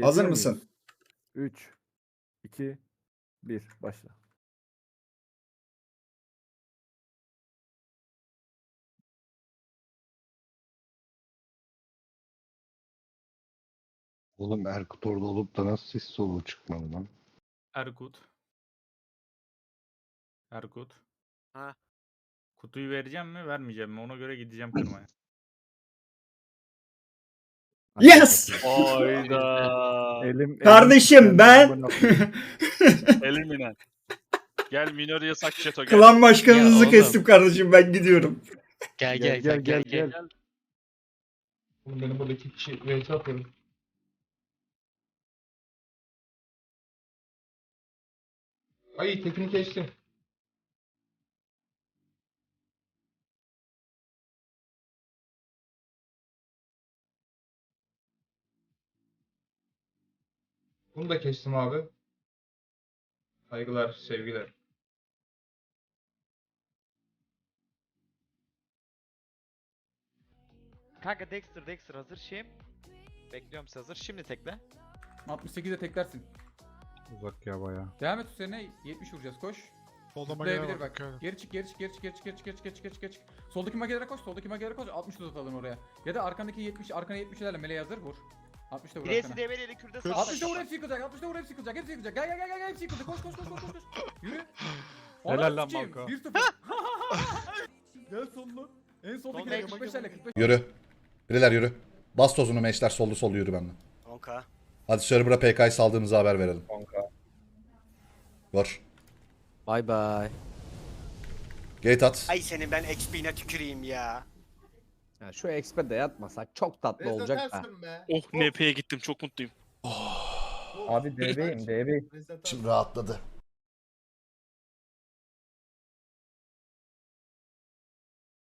Hazır mısın? 3, 2, 1. Başla. Oğlum Erkut orada olup da nasıl ses soluğu çıkmadı lan? Erkut. Erkut. Ha. Kutuyu vereceğim mi vermeyeceğim mi? Ona göre gideceğim kırmaya. Yes! Oyda. Elim, elim Kardeşim titredi, ben. Elimine. Gel minor yasak şeto gel. klan başkanınızı oğlum. kestim kardeşim ben gidiyorum. Gel Gel gel gel gel gel. Oğlum benim buradaki kişi VS atıyorum. Ay tekini kestim. Bunu da kestim abi. Saygılar, sevgiler. Kanka Dexter, Dexter hazır şimdi. Bekliyorum sizi hazır. Şimdi tekle. 68'e teklersin. Uzak ya baya. Devam et üzerine 70 vuracağız koş. Solda makinelere Zıplayabilir bak. bak. Geri çık geri çık geri çık geri çık geri çık geri çık geri çık geri çık, geri çık. Soldaki makinelere koş soldaki makinelere koş 60 tut oraya. Ya da arkandaki 70 arkana 70 70'lerle meleğe hazır vur. 60 da vur Birisi arkana. devreyle kürde sağ. 60 da vur hepsi yıkılacak 60 da vur hepsi yıkılacak hepsi yıkılacak. Gel gel gel gel hepsi yıkılacak koş koş koş koş koş. koş. Yürü. Helal lan sikeyim, Malko. 1-0. Gel sollu. En soldaki Solda 45'lerle 45 Yürü. Biriler yürü. Bas tozunu meşler soldu soldu yürü benden. 10k. Hadi server'a PK'yı saldığımızı haber verelim. Vur. Bay bay. Gate at. Ay senin ben XP'ne tüküreyim ya. Ya şu expe de yatmasak çok tatlı olacak da. Oh NP'ye gittim çok mutluyum. Abi DB'yim DB. Şimdi rahatladı.